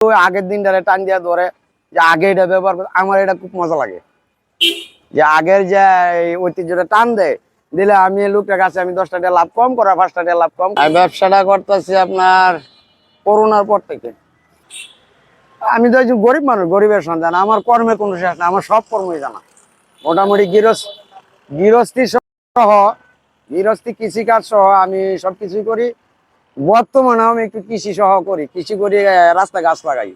ওই আগের দিনটারে টান দিয়া ধরে যে আগে এটা ব্যবহার করে আমার এটা খুব মজা লাগে। যে আগের যে ঐতিহ্যটা টান দেয় দিলে আমি লোকটার কাছে আমি দশটা টাকা লাভ কম করা পাঁচটা টাকা লাভ কম। ব্যবসাটা করতেছি আপনার করোনার পর থেকে। আমি তো একজন গরিব মানুষ গরিবের সন্তান আমার কর্মের কোনো শেষ না আমার সব কর্মই জানা। মোটামুটি গৃহস্থ গৃহস্থী সহ গৃহস্থী কৃষিকাজ সহ আমি সব কিছুই করি। বর্তমানে আমি একটু কৃষি সহ করি কৃষি করি রাস্তা গাছ লাগাই।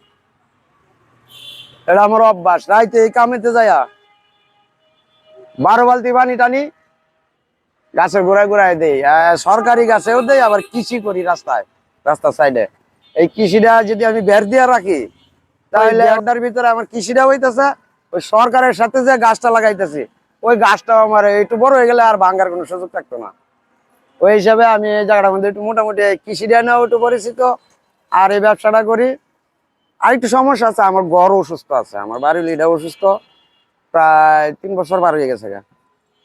এটা আমার অভ্যাস রাইতে এই কামেতে যায়া বারো বালতি পানি টানি গাছের গোড়ায় গোড়ায় দেই সরকারি গাছেও দেই আবার কৃষি করি রাস্তায় রাস্তার সাইডে এই কৃষিটা যদি আমি বের দিয়ে রাখি তাহলে একটার ভিতরে আমার কৃষিটা হইতেছে ওই সরকারের সাথে যে গাছটা লাগাইতেছি ওই গাছটাও আমার একটু বড় হয়ে গেলে আর ভাঙ্গার কোনো সুযোগ থাকতো না। ওই হিসাবে আমি এই জায়গাটার মধ্যে একটু মোটামুটি কৃষিটা নিয়েও একটু পরিচিত। আর এই ব্যবসাটা করি। আর একটু সমস্যা আছে, আমার ঘর অসুস্থ আছে, আমার বাড়ির লিডা অসুস্থ। প্রায় তিন বছর পার হয়ে গেছে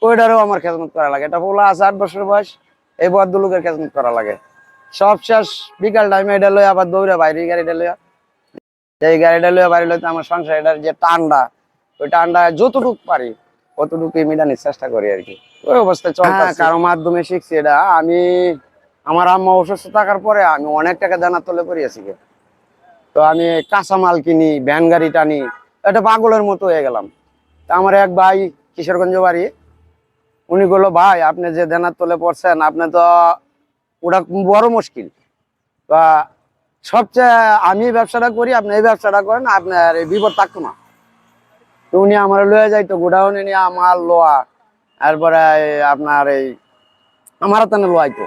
ওইটারও আমার খেজমত করা লাগে। এটা পোলা আছে আট বছর বয়স, এই বদ্ধ লোকের খেজমত করা লাগে। সব শেষ, বিকাল টাইমে এটা লই আবার দৌড়ে বাইরে গাড়িটা লইয়া। এই গাড়িটা লইয়া বাইরে লইতে আমার সংসার এটার যে টান্ডা, ওই টান্ডা যতটুক পারি অতটুকু মিটানোর চেষ্টা করি আর কি। ওই অবস্থায় চলতে কারও মাধ্যমে শিখছি এটা। আমি আমার আম্মা অসুস্থ থাকার পরে আমি অনেক টাকা দানা তলে পড়িয়েছি। তো আমি কাঁচামাল কিনি ভ্যান গাড়ি টানি এটা পাগলের মতো হয়ে গেলাম। তা আমার এক ভাই কিশোরগঞ্জ বাড়ি উনি বলল ভাই আপনি যে দেনার তোলে পড়ছেন আপনি তো ওটা বড় মুশকিল। তা সবচেয়ে আমি ব্যবসাটা করি আপনি এই ব্যবসাটা করেন আপনার এই বিপদ থাকতো না। তো উনি আমার লয়ে যাইতো, গোডাউনে নিয়ে আমার লোয়া তারপরে আপনার এই আমার হাতে লোয়াইতো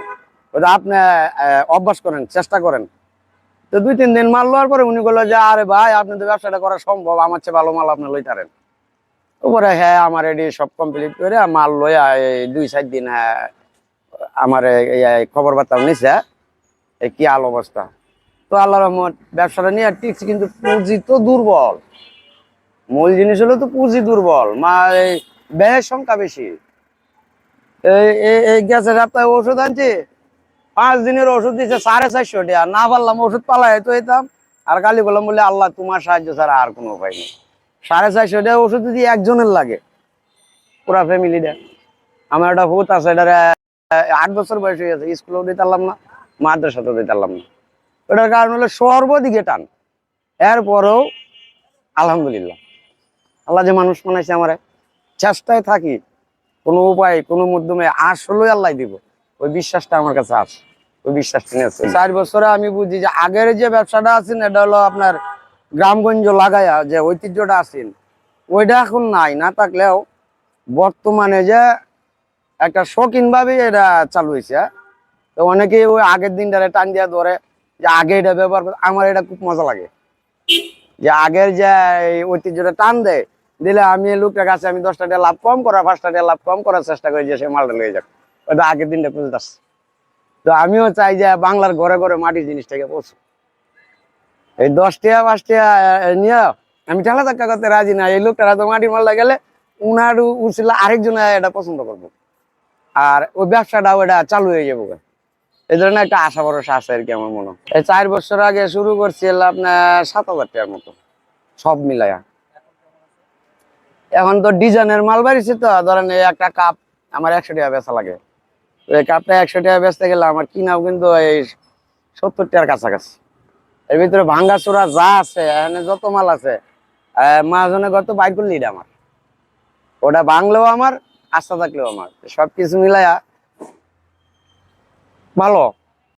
ওটা আপনি অভ্যাস করেন, চেষ্টা করেন। তো দুই তিন দিন মাল লওয়ার পরে উনি বলল যে, আরে ভাই, আপনি তো ব্যবসাটা করা সম্ভব, আমার চেয়ে ভালো মাল আপনি লইতারেন। তারপরে হ্যাঁ আমার এটি সব কমপ্লিট করে মাল লইয়া দুই চার দিন আমার খবর বার্তা নিছে এই কি আল অবস্থা? তো আল্লাহ রহমত, ব্যবসাটা নিয়ে টিকছি কিন্তু পুঁজি তো দুর্বল। মূল জিনিস হলো তো পুঁজি দুর্বল, মা ব্যয়ের সংখ্যা বেশি। গ্যাসের সপ্তাহে ওষুধ আনছি, পাঁচ দিনের ওষুধ দিচ্ছে সাড়ে চারশো টাকা। না পারলাম, ওষুধ পালাই তো হইতাম আর কালি বললাম বলে আল্লাহ, তোমার সাহায্য ছাড়া আর কোনো উপায় নেই। সাড়ে চারশো টাকা ওষুধ যদি একজনের লাগে, পুরা ফ্যামিলিটা। আমার একটা ভূত আছে এটা আট বছর বয়স হয়ে গেছে, স্কুলেও দিতে পারলাম না, মাদ্রাসাতেও দিতে পারলাম না। ওটার কারণ হলো সর্বদিকে টান। এরপরেও, আলহামদুলিল্লাহ। আল্লাহ যে মানুষ বানাইছে আমার, চেষ্টায় থাকি, কোনো উপায়, কোনো মাধ্যমে আসলেই আল্লাহ দিব ওই বিশ্বাসটা আমার কাছে আছে, ওই বিশ্বাসটা নিয়ে। চার বছরে আমি বুঝি যে আগের যে ব্যবসাটা আছেন, এটা হলো আপনার গ্রামগঞ্জ লাগাইয়া যে ঐতিহ্যটা আছেন, ওইটা এখন নাই, না থাকলেও বর্তমানে যে একটা শৌখিন ভাবে এটা চালু হয়েছে তো অনেকেই ওই আগের দিনটারে টান দিয়া ধরে যে আগে এটা ব্যবহার করে, আমার এটা খুব মজা লাগে যে আগের যে ঐতিহ্যটা টান দেয় দিলে আমি লোকটার কাছে আমি দশটা টাকা লাভ কম করা, পাঁচটা টাকা লাভ কম করার চেষ্টা করি যে সে মালটা লেগে যাক। ওটা আগের দিনটা খুঁজতে আসছে তো আমিও চাই যে বাংলার ঘরে ঘরে মাটির জিনিসটাকে পৌঁছে এই দশ টাকা, পাঁচ টাকা নিয়ে আমি ঠেলা ধাক্কা করতে রাজি না। এই লোকটা তো মাটির মালটা গেলে উনার উঠছিল আরেকজন এটা পছন্দ করব। আর ওই ব্যবসাটাও এটা চালু হয়ে যাব এই ধরনের একটা আশা ভরসা আছে আর কি আমার মনে হয়। চার বছর আগে শুরু করছিল আপনার সাত হাজার টাকার মতো। সব মিলায়া এখন তো ডিজাইনের মাল বাড়িছে তো, ধরেন একটা কাপ আমার একশো টাকা বেচা লাগে। এই কাপটা একশো টাকা বেচতে গেলে আমার কিনাও কিন্তু এই সত্তর টাকার কাছাকাছি। এর ভিতরে ভাঙ্গা চোরা যা আছে, এখানে যত মাল আছে মাঝনে গত বাইক করলি এটা আমার। ওটা বাংলেও আমার, আস্থা থাকলেও আমার। সবকিছু মিলায়া ভালো।